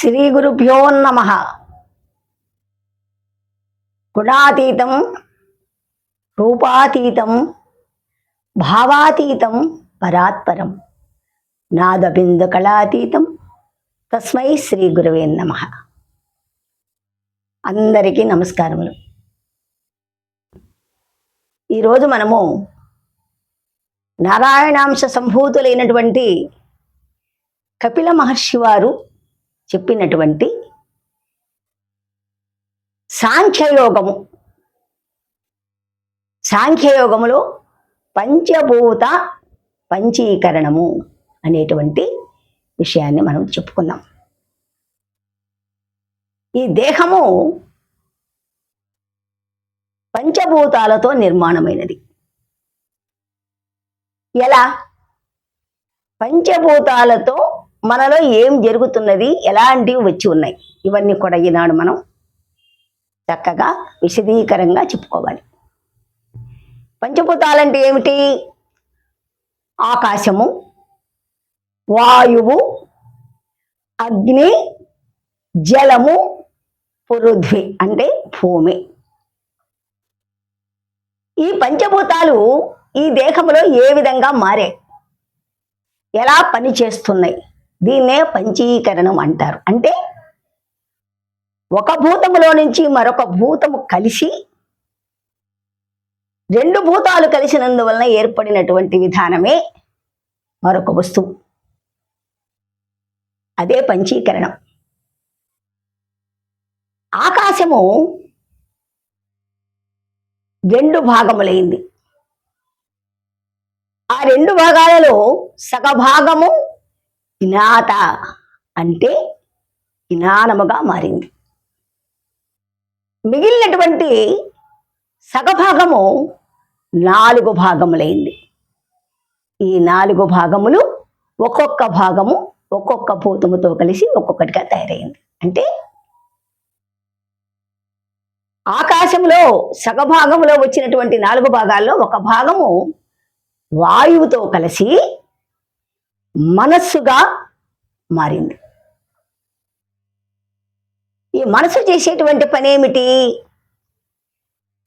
శ్రీ గురుభ్యో నమ. గుణాతీతం రూపాతీతం భావాతీతం పరాత్పరం. నాదబిందు కళాతీతం తస్మై శ్రీ గురువే నమ. అందరికీ నమస్కారములు. ఈరోజు మనము నారాయణాంశ సంభూతులైనటువంటి కపిల మహర్షి వారు చెప్పినటువంటి సాంఖ్యయోగము. సాంఖ్యయోగములో పంచభూత పంచీకరణము అనేటువంటి విషయాన్ని మనం చెప్పుకుందాం. ఈ దేహము పంచభూతాలతో నిర్మాణమైనది. ఎలా? పంచభూతాలతో మనలో ఏం జరుగుతున్నది ఎలాంటివి వచ్చి ఉన్నాయి? ఇవన్నీ కూడా ఈనాడు మనం చక్కగా విశదీకరంగా చెప్పుకోవాలి. పంచభూతాలంటే ఏమిటి? ఆకాశము వాయువు అగ్ని జలము పృథ్వీ అంటే భూమి. ఈ పంచభూతాలు ఈ దేహంలో ఏ విధంగా మారే ఎలా పనిచేస్తున్నాయి? దీన్నే పంచీకరణం అంటారు. అంటే ఒక భూతములో నుంచి మరొక భూతము కలిసి రెండు భూతాలు కలిసినందువలన ఏర్పడినటువంటి విధానమే మరొక వస్తువు. అదే పంచీకరణం. ఆకాశము రెండు భాగములైంది. ఆ రెండు భాగాలలో సగభాగము జ్ఞాత అంటే జ్ఞానముగా మారింది. మిగిలినటువంటి సగభాగము నాలుగు భాగములైంది. ఈ నాలుగు భాగములు ఒక్కొక్క భాగము ఒక్కొక్క భూతముతో కలిసి ఒక్కొక్కటిగా తయారైంది. అంటే ఆకాశంలో సగభాగంలో వచ్చినటువంటి నాలుగు భాగాల్లో ఒక భాగము వాయువుతో కలిసి మనస్సుగా మారింది. ఈ మనసు చేసేటువంటి పని ఏమిటి?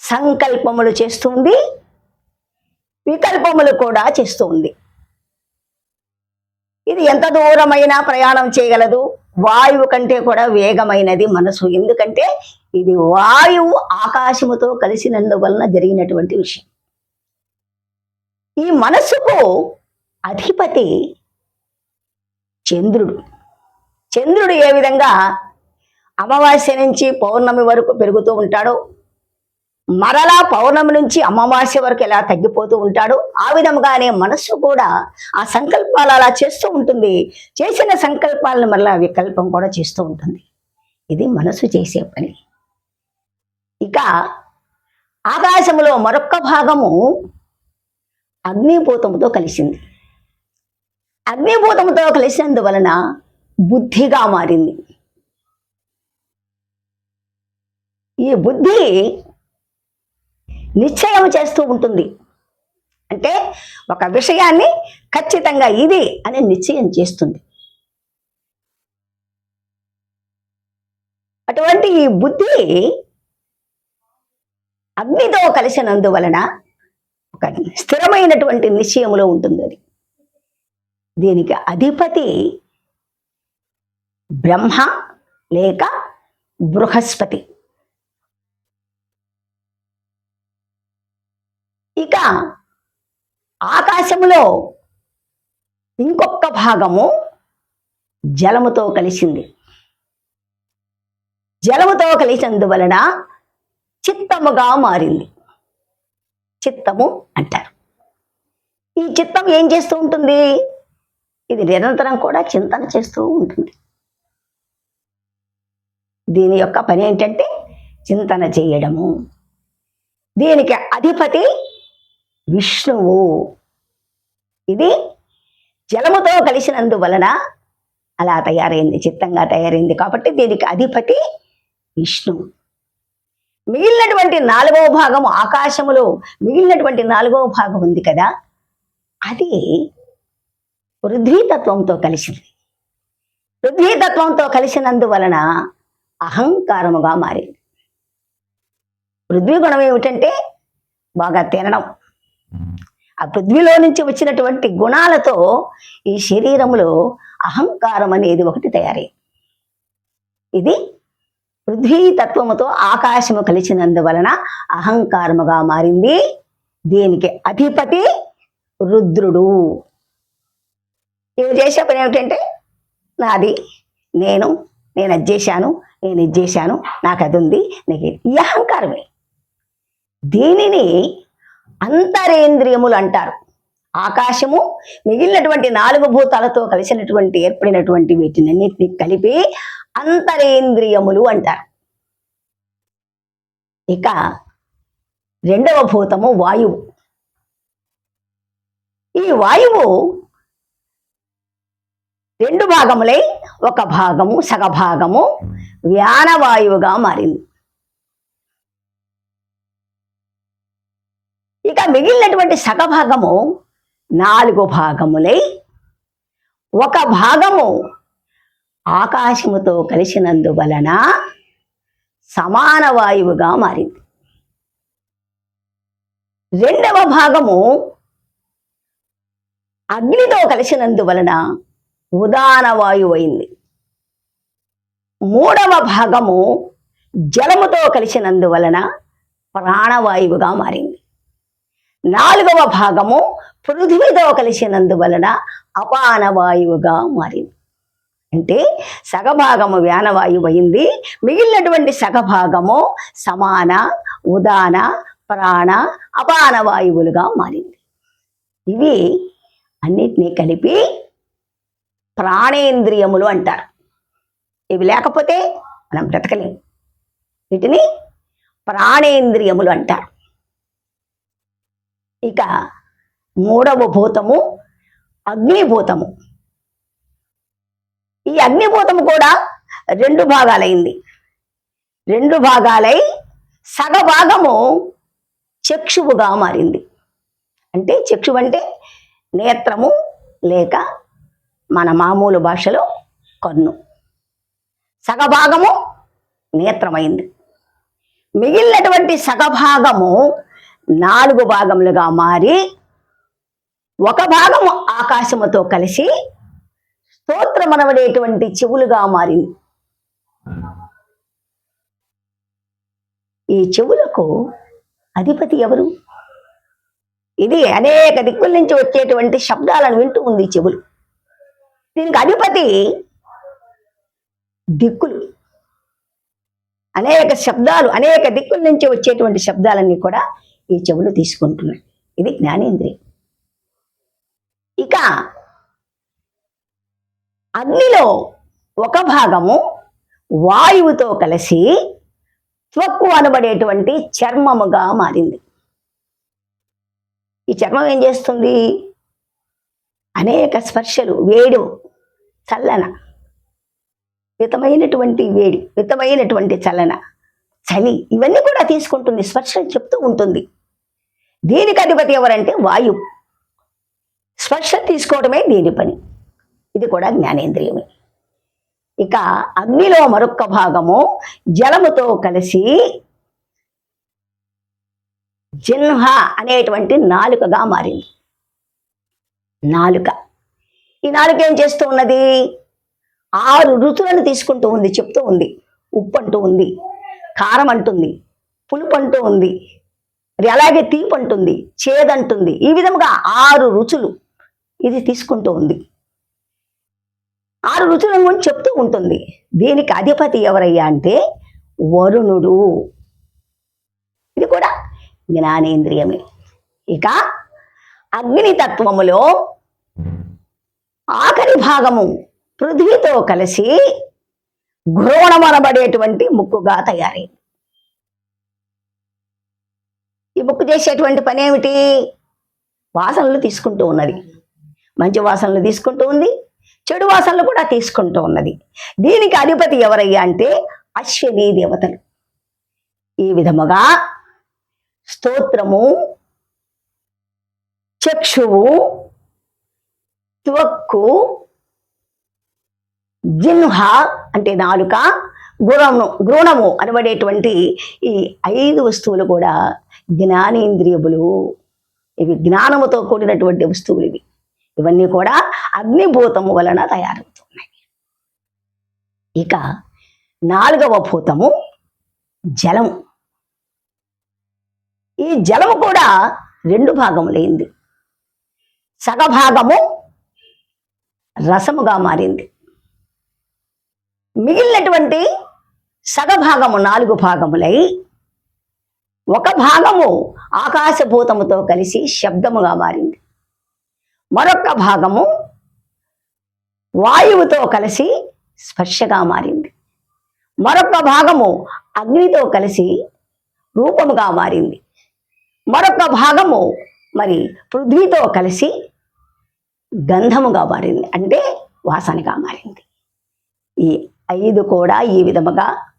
సంకల్పములు చేస్తుంది వికల్పములు కూడా చేస్తుంది ఇది ఎంత దూరమైనా ప్రయాణం చేయగలదు. వాయువు కంటే కూడా వేగమైనది మనసు. ఎందుకంటే ఇది వాయువు ఆకాశముతో కలిసినందువలన జరిగినటువంటి విషయం. ఈ మనస్సుకు అధిపతి చంద్రుడు. చంద్రుడు ఏ విధంగా అమావాస్య నుంచి పౌర్ణమి వరకు పెరుగుతూ ఉంటాడో మరలా పౌర్ణమి నుంచి అమావాస్య వరకు ఎలా తగ్గిపోతూ ఉంటాడో ఆ విధముగానే మనస్సు కూడా ఆ సంకల్పాలు అలా చేస్తూ ఉంటుంది. చేసిన సంకల్పాలను మరలా వికల్పం కూడా చేస్తూ ఉంటుంది. ఇది మనసు చేసే పని. ఇక ఆకాశంలో మరొక్క భాగము అగ్నిభూతముతో కలిసింది. అగ్నిభూతముతో కలిసినందువలన బుద్ధిగా మారింది. ఈ బుద్ధి నిశ్చయం చేస్తూ ఉంటుంది. అంటే ఒక విషయాన్ని ఖచ్చితంగా ఇది అని నిశ్చయం చేస్తుంది. అటువంటి ఈ బుద్ధి అగ్నితో కలిసినందువలన ఒక స్థిరమైనటువంటి నిశ్చయంలో ఉంటుంది అది. దీనికి అధిపతి బ్రహ్మ లేక బృహస్పతి. ఇక ఆకాశములో ఇంకొక భాగము జలముతో కలిసింది. జలముతో కలిసినందువలన చిత్తముగా మారింది. చిత్తము అంటారు. ఈ చిత్తం ఏం చేస్తూ ఉంటుంది? ఇది నిరంతరం కూడా చింతన చేస్తూ ఉంటుంది. దీని యొక్క పని ఏంటంటే చింతన చేయడము. దీనికి అధిపతి విష్ణువు. ఇది జలముతో కలిసినందువలన అలా తయారైంది చిత్తంగా తయారైంది కాబట్టి దీనికి అధిపతి విష్ణువు. మిగిలినటువంటి నాలుగవ భాగం ఆకాశములో మిగిలినటువంటి నాలుగవ భాగం ఉంది కదా అది పృథ్వీతత్వంతో కలిసింది. పృథ్వీతత్వంతో కలిసినందువలన అహంకారముగా మారింది. పృథ్వీ గుణం ఏమిటంటే బాగా తినడం. ఆ పృథ్వీలో నుంచి వచ్చినటువంటి గుణాలతో ఈ శరీరంలో అహంకారం అనేది ఒకటి తయారై ఇది పృథ్వీ తత్వముతో ఆకాశము కలిసినందువలన అహంకారముగా మారింది. దీనికి అధిపతి రుద్రుడు. ఇవి చేసే పని ఏమిటంటే నాది నేను నేను అది చేశాను నేను ఇది చేశాను నాకు అది ఉంది నీకు ఈ అహంకారమే దీనిని అంతరేంద్రియములు అంటారు. ఆకాశము మిగిలినటువంటి నాలుగు భూతాలతో కలిసినటువంటి ఏర్పడినటువంటి వీటినన్నిటిని కలిపి అంతరేంద్రియములు అంటారు. ఇక రెండవ భూతము వాయువు. ఈ వాయువు రెండు భాగములై ఒక భాగము సగభాగము వ్యానవాయువుగా మారింది. ఇక మిగిలినటువంటి సగభాగము నాలుగు భాగములై ఒక భాగము ఆకాశముతో కలిసినందువలన సమాన వాయువుగా మారింది. రెండవ భాగము అగ్నితో కలిసినందువలన ఉదాన వాయువు అయింది. మూడవ భాగము జలముతో కలిసినందువలన ప్రాణవాయువుగా మారింది. నాలుగవ భాగము పృథివీతో కలిసినందువలన అపాన వాయువుగా మారింది. అంటే సగభాగము వ్యానవాయువు అయింది. మిగిలినటువంటి సగభాగము సమాన ఉదాన ప్రాణ అపాన వాయువులుగా మారింది. ఇవి అన్నిటినీ కలిపి ప్రాణేంద్రియములు అంటారు. ఇవి లేకపోతే మనం బ్రతకలేం. వీటిని ప్రాణేంద్రియములు అంటారు. ఇక మూడవ భూతము అగ్నిభూతము. ఈ అగ్నిభూతము కూడా రెండు భాగాలైంది. రెండు భాగాలై సగభాగము చక్షువుగా మారింది. అంటే చక్షువు అంటే నేత్రము లేక మన మామూలు భాషలో కన్ను. సగభాగము నేత్రమైంది. మిగిలినటువంటి సగభాగము నాలుగు భాగములుగా మారి ఒక భాగము ఆకాశముతో కలిసి స్తోత్రమనబడేటువంటి చెవులుగా మారింది. ఈ చెవులకు అధిపతి ఎవరు? ఇది అనేక దిక్కుల నుంచి వచ్చేటువంటి శబ్దాలను వింటూ ఉంది ఈ చెవులు. దీనికి అధిపతి దిక్కులు. అనేక శబ్దాలు అనేక దిక్కుల నుంచి వచ్చేటువంటి శబ్దాలన్నీ కూడా ఈ చెవులు తీసుకుంటున్నాయి. ఇది జ్ఞానేంద్రియం. ఇక అగ్నిలో ఒక భాగము వాయువుతో కలిసి త్వక్కు అనబడేటువంటి చర్మముగా మారింది. ఈ చర్మం ఏం చేస్తుంది? అనేక స్పర్శలు వేడు చల్లన మితమైనటువంటి వేడి మితమైనటువంటి చలన. చలి ఇవన్నీ కూడా తీసుకుంటుంది స్పర్శం చెప్తూ ఉంటుంది. దీనికి అధిపతి ఎవరంటే వాయు. స్పర్శ తీసుకోవడమే దీని పని. ఇది కూడా జ్ఞానేంద్రియమే. ఇక అగ్నిలో మరొక్క భాగము జలముతో కలిసి జిన్హ అనేటువంటి నాలుకగా మారింది. నాలుక. ఈ నాలుక ఏం చేస్తూ ఉన్నది? ఆరు రుచులను తీసుకుంటూ ఉంది చెప్తూ ఉంది. ఉప్పు అంటూ ఉంది. కారం అంటుంది. పులుపు అంటూ ఉంది. మరి అలాగే తీపి అంటుంది. చేదంటుంది ఈ విధముగా ఆరు రుచులు ఇది తీసుకుంటూ ఉంది. ఆరు రుచులను గురించి చెప్తూ ఉంటుంది. దీనికి అధిపతి ఎవరయ్యా అంటే వరుణుడు. ఇది కూడా జ్ఞానేంద్రియమే. ఇక అగ్నితత్వములో ఆఖరి భాగము పృథ్వీతో కలిసి ఘ్రోణమనబడేటువంటి ముక్కుగా తయారైంది. ఈ ముక్కు చేసేటువంటి పని ఏమిటి వాసనలు తీసుకుంటూ ఉన్నది. మంచి వాసనలు తీసుకుంటూ ఉంది. చెడు వాసనలు కూడా తీసుకుంటూ ఉన్నది. దీనికి అధిపతి ఎవరయ్యా అంటే అశ్విని దేవతలు. ఈ విధముగా స్తోత్రము చక్షువు త్వక్కు జిన్హ అంటే నాలుక గుణము గుణము అనబడేటువంటి ఈ ఐదు వస్తువులు కూడా జ్ఞానేంద్రియములు. ఇవి జ్ఞానముతో కూడినటువంటి వస్తువులు ఇవి. ఇవన్నీ కూడా అగ్నిభూతము వలన తయారవుతున్నాయి. ఇక నాలుగవ భూతము జలము. ఈ జలము కూడా రెండు భాగములైంది. సగభాగము రసముగా మారింది. మిగిలినటువంటి సగభాగము నాలుగు భాగములై ఒక భాగము ఆకాశభూతముతో కలిసి శబ్దముగా మారింది. మరొక భాగము వాయువుతో కలిసి స్పర్శగా మారింది. మరొక భాగము అగ్నితో కలిసి రూపముగా మారింది. మరొక భాగము మరి పృథ్వీతో కలిసి గంధముగా మారింది. అంటే వాసనగా మారింది. ఈ ఐదు కూడా ఈ విధముగా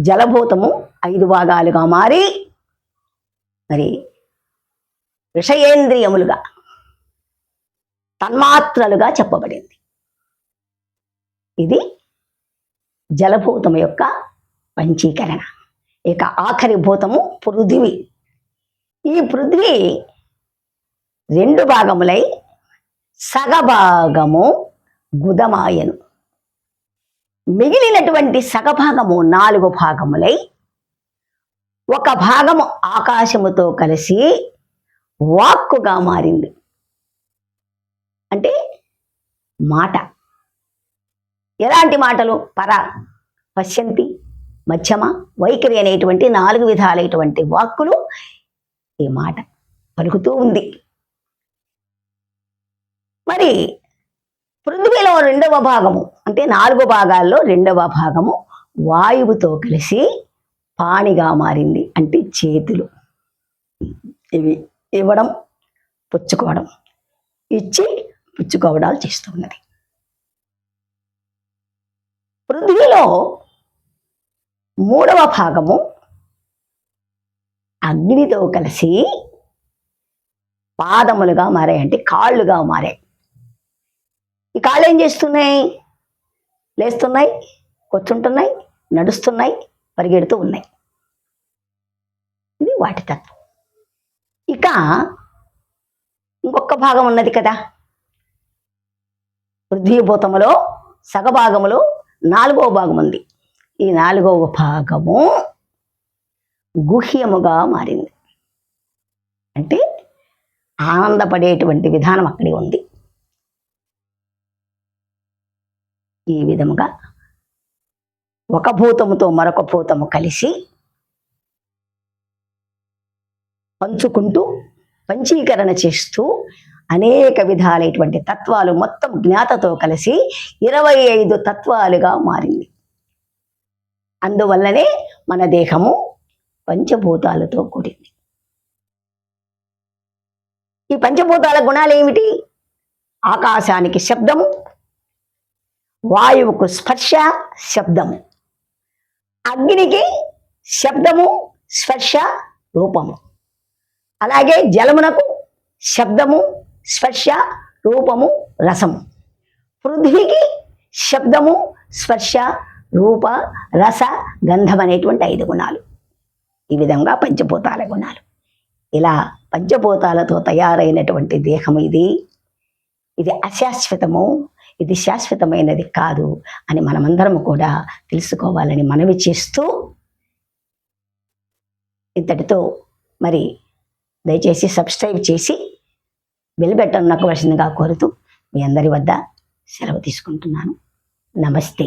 జలభూతము ఐదు భాగాలుగా మారి మరి విషయేంద్రియములుగా తన్మాత్రలుగా చెప్పబడింది. ఇది జలభూతం యొక్క పంచీకరణ. ఇక ఆఖరి భూతము పృథివీ. ఈ పృథ్వీ రెండు భాగములై సగభాగము గుదమాయను. మిగిలినటువంటి సగభాగము నాలుగు భాగములై ఒక భాగము ఆకాశముతో కలిసి వాక్కుగా మారింది. అంటే మాట. ఎలాంటి మాటలు? పర పశ్యంతి మధ్యమ వైఖరి అనేటువంటి నాలుగు విధాలైనటువంటి వాక్కులు ఈ మాట పలుకుతూ ఉంది. మరి పృథ్వీలో రెండవ భాగము అంటే నాలుగు భాగాల్లో రెండవ భాగము వాయువుతో కలిసి పాణిగా మారింది అంటే చేతులు. ఇవి ఇవ్వడం పుచ్చుకోవడం ఇచ్చి పుచ్చుకోవడాలు చేస్తున్నది పృథ్వీలో మూడవ భాగము అగ్నితో కలిసి పాదములుగా మారాయి అంటే కాళ్ళుగా మారాయి. ఈ కాళ్ళు ఏం చేస్తున్నాయి? లేస్తున్నాయి కూర్చుంటున్నాయి నడుస్తున్నాయి పరిగెడుతూ ఉన్నాయి. ఇది వాటి తత్వం. ఇక ఇంకొక భాగం ఉన్నది కదా. పృథ్వీభూతములో సగభాగములో నాలుగవ భాగం ఉంది. ఈ నాలుగవ భాగము గుహ్యముగా మారింది. అంటే ఆనందపడేటువంటి విధానం అక్కడ ఉంది ఈ విధముగా ఒక భూతముతో మరొక భూతము కలిసి పంచుకుంటూ పంచీకరణ చేస్తూ అనేక విధాలైనటువంటి తత్వాలు మొత్తం జ్ఞాతతో కలిసి ఇరవై ఐదు తత్వాలుగా మారింది. అందువల్లనే మన దేహము పంచభూతాలతో కూడింది. ఈ పంచభూతాల గుణాలు ఏమిటి ఆకాశానికి శబ్దము వాయువుకు స్పర్శ శబ్దము. అగ్నికి శబ్దము స్పర్శ రూపము. అలాగే జలమునకు శబ్దము స్పర్శ రూపము రసము. పృథ్వీకి శబ్దము స్పర్శ రూప రస గంధం అనేటువంటి ఐదు గుణాలు. ఈ విధంగా పంచభూతాల గుణాలు. ఇలా పంచభూతాలతో తయారైనటువంటి దేహం ఇది. ఇది అశాశ్వతము. ఇది శాశ్వతమైనది కాదు అని మనమందరం కూడా తెలుసుకోవాలని మనవి చేస్తూ ఇంతటితో మరి దయచేసి సబ్స్క్రైబ్ చేసి బెల్ బటన్ నొక్కవలసిందిగా కోరుతూ మీ అందరి వద్ద సెలవు తీసుకుంటున్నాను. నమస్తే.